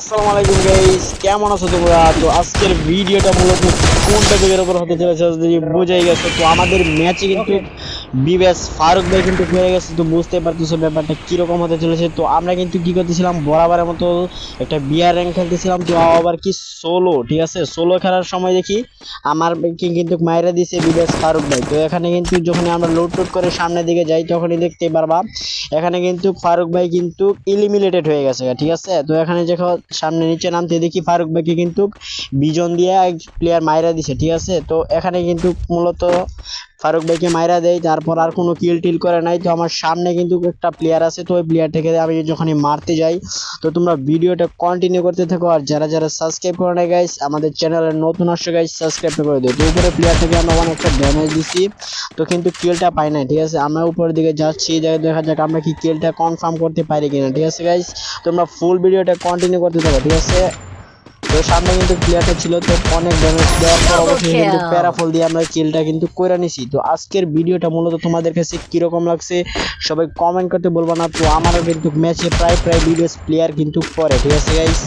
আসসালামু আলাইকুম গাইস কেমন আছো তোমরা? তো আজকের ভিডিওটা মূলত কোন টপিকের উপর হতে চলেছে যদি বোঝাই গেছে, তো আমাদের ম্যাচে কিন্তু বিবেস, ফারুক ভাই কিন্তু হয়ে গেছে, তো বুঝতে পারতেছো ব্যাপারটা কীরকম হতে চলেছে। তো আমরা কিন্তু কি করতেছিলাম, বরাবরের মতো একটা বিয়ার র্যাঙ্ক খেলতেছিলাম, তো আবার কি সোলো ঠিক আছে? সোলো খেলার সময় দেখি, আমার কিন্তু মায়েরা দিছে বিবেস, ফারুক ভাই। তো এখানে কিন্তু যখন আমরা লোড টোড করে সামনের দিকে যাই, তখনই দেখতে পারবা, এখানে কিন্তু ফারুক ভাই কিন্তু ইলিমিনেটেড হয়ে গেছে, ঠিক আছে? তো এখানে যখন সামনে নিচে নামতে দেখি ফারুক ভাইকে কিন্তু বিজন দিয়ে এক প্লেয়ার মাইরা দিছে, ঠিক আছে? তো এখানে কিন্তু মূলত ফারুক ভাইকে মাইরা দেয়, তারপর আর কোনো কিল টিল করে নাই। তো আমার সামনে কিন্তু একটা প্লেয়ার আছে, তো ওই প্লেয়ারটাকে আমি যখনই মারতে যাই, তো তোমরা ভিডিওটা কন্টিনিউ করতে থাকো। আর যারা যারা সাবস্ক্রাইব করে না গাইস আমাদের চ্যানেলের নতুন আসছে গাইস সাবস্ক্রাইব করে দিও। তো উপরে প্লেয়ারটাকে আমরা অনেকটা ড্যামেজ দিছি, তো কিন্তু কিলটা পাই নাই, ঠিক আছে? আমরা উপরের দিকে যাচ্ছি, দেখা যাক আমরা কি কিলটা কনফার্ম করতে পারি কিনা, ঠিক আছে গাইস তোমরা ফুল ভিডিওটা কন্টিনিউ করতে থাকো, ঠিক আছে? তো সামনে কিন্তু প্লেয়ারটা ছিল তো অনেক ড্যামেজ দেওয়ার পর অবশ্যই কিন্তু. প্যারাফল দিয়ে আমরা কিলটা কিন্তু করে নিছি। তো আজকের ভিডিওটা মূলত তোমাদের কাছে কীরকম লাগছে সবাই কমেন্ট করতে বলব না। তো আমারও কিন্তু ম্যাচে প্রায় প্রায় ভিডিওস প্লেয়ার কিন্তু পরে ঠিক আছে গাইস